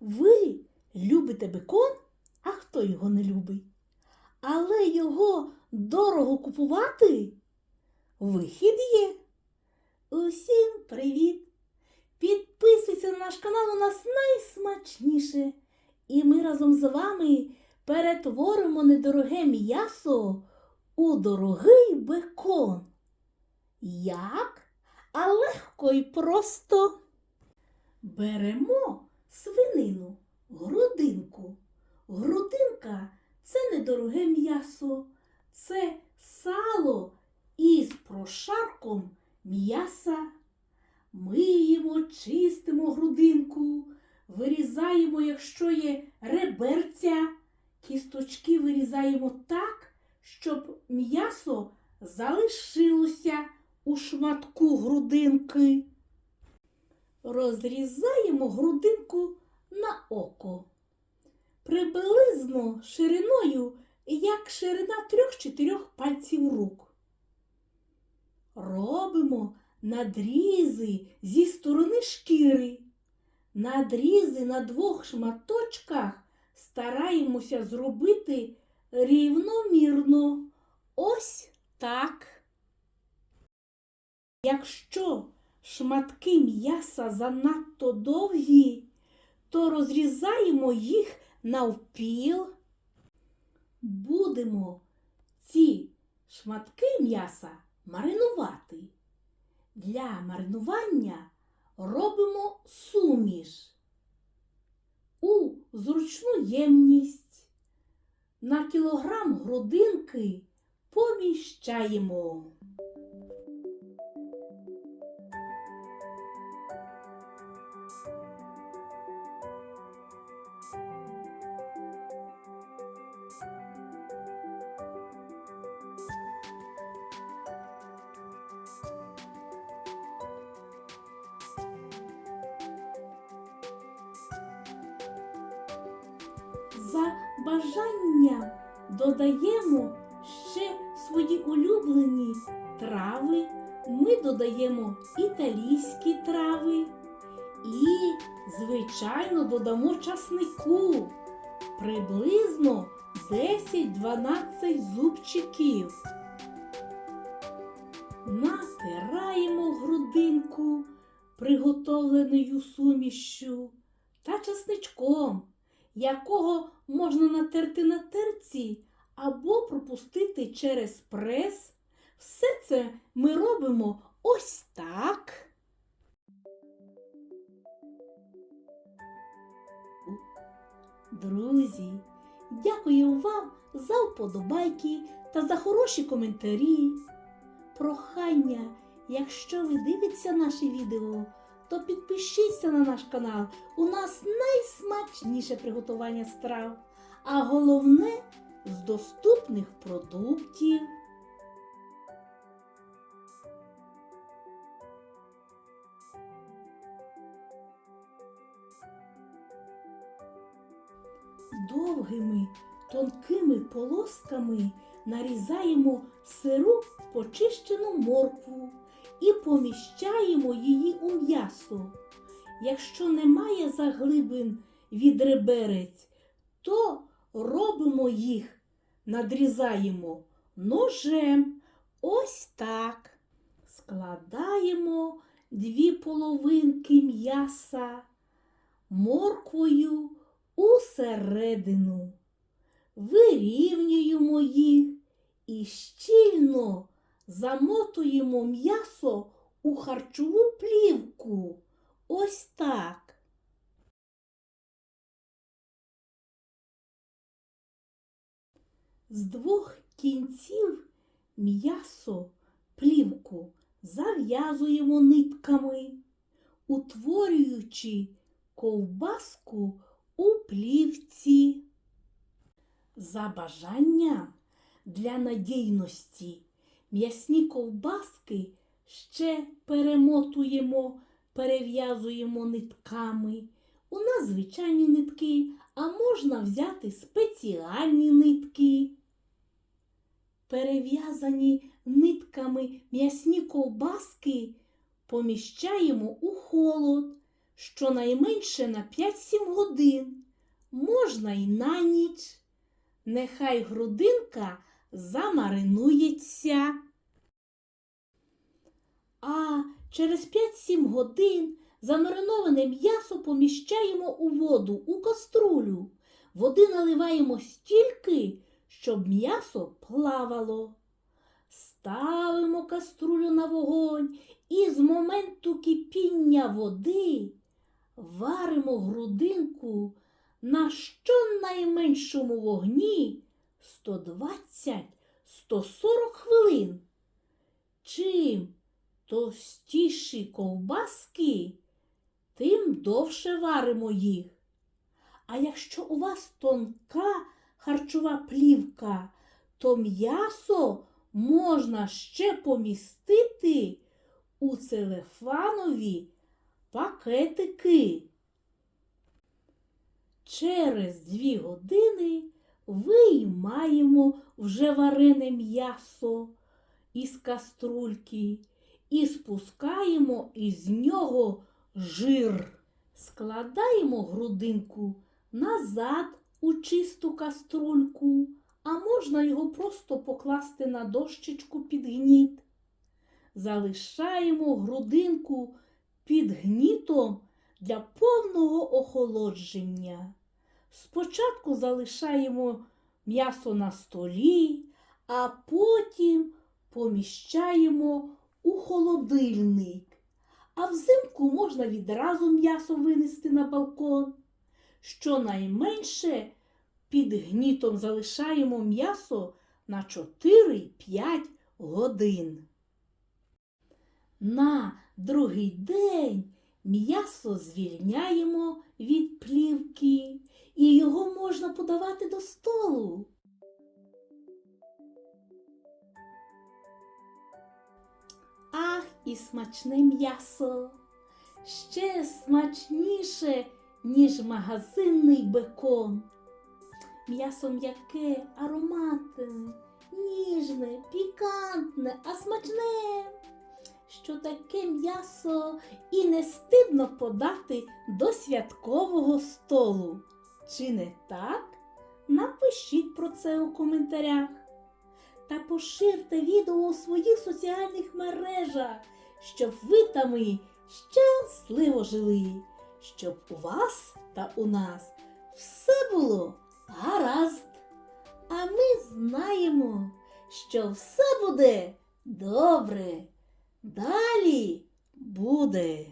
Ви любите бекон, а хто його не любить? Але його дорого купувати? Вихід є. Усім привіт! Підписуйся на наш канал, у нас найсмачніше. І ми разом з вами перетворимо недороге м'ясо у дорогий бекон. Як? А легко і просто. Беремо свинину, грудинку. Грудинка це недороге м'ясо, це сало із прошарком м'яса. Миємо, чистимо грудинку, вирізаємо, якщо є реберця, кісточки вирізаємо так, щоб м'ясо залишилося у шматку грудинки. Розрізаємо грудинку на око. Приблизно шириною, як ширина трьох-чотирьох пальців рук. Робимо надрізи зі сторони шкіри. Надрізи на двох шматочках стараємося зробити рівномірно. Ось так. Якщо шматки м'яса занадто довгі, то розрізаємо їх навпіл. Будемо ці шматки м'яса маринувати. Для маринування робимо суміш у зручну ємність. На кілограм грудинки поміщаємо. За бажанням додаємо ще свої улюблені трави. Ми додаємо італійські трави і, звичайно, додамо часнику приблизно 10-12 зубчиків. Натираємо грудинку приготовленою сумішю та часничком якого можна натерти на терці або пропустити через прес. Все це ми робимо ось так. Друзі, дякую вам за вподобайки та за хороші коментарі. Прохання, якщо ви дивитеся наші відео, то підпишіться на наш канал. У нас найсмачніше приготування страв, а головне з доступних продуктів. Довгими тонкими полосками нарізаємо сиру почищену моркву і поміщаємо її у м'ясо. Якщо немає заглибин від реберець, то робимо їх, надрізаємо ножем. Ось так. Складаємо дві половинки м'яса морквою усередину. Вирівнюємо їх і щільно замотуємо м'ясо у харчову плівку. Ось так. З двох кінців м'ясо плівку зав'язуємо нитками, утворюючи ковбаску у плівці. За бажанням для надійності м'ясні ковбаски ще перемотуємо, перев'язуємо нитками. У нас звичайні нитки, а можна взяти спеціальні нитки. Перев'язані нитками м'ясні ковбаски поміщаємо у холод, щонайменше на 5-7 годин, можна й на ніч. Нехай грудинка замаринується. А через 5-7 годин замариноване м'ясо поміщаємо у воду у каструлю. Води наливаємо стільки, щоб м'ясо плавало. Ставимо каструлю на вогонь і з моменту кипіння води варимо грудинку на щонайменшому вогні 120-140 хвилин. Чим товстіші ковбаски, тим довше варимо їх. А якщо у вас тонка харчова плівка, то м'ясо можна ще помістити у целефанові пакетики. Через дві години виймаємо вже варене м'ясо із каструльки і спускаємо із нього жир. Складаємо грудинку назад у чисту каструльку, а можна його просто покласти на дощечку під гніт. Залишаємо грудинку під гнітом для повного охолодження. Спочатку залишаємо м'ясо на столі, а потім поміщаємо холодильник. А взимку можна відразу м'ясо винести на балкон. Щонайменше під гнітом залишаємо м'ясо на 4-5 годин. На другий день м'ясо звільняємо від плівки, і його можна подавати до столу. І смачне м'ясо! Ще смачніше, ніж магазинний бекон. М'ясо м'яке, ароматне, ніжне, пікантне, а смачне, що таке м'ясо і не стидно подати до святкового столу. Чи не так? Напишіть про це у коментарях та поширте відео у своїх соціальних мережах, щоб ви та ми щасливо жили, щоб у вас та у нас все було гаразд. А ми знаємо, що все буде добре. Далі буде.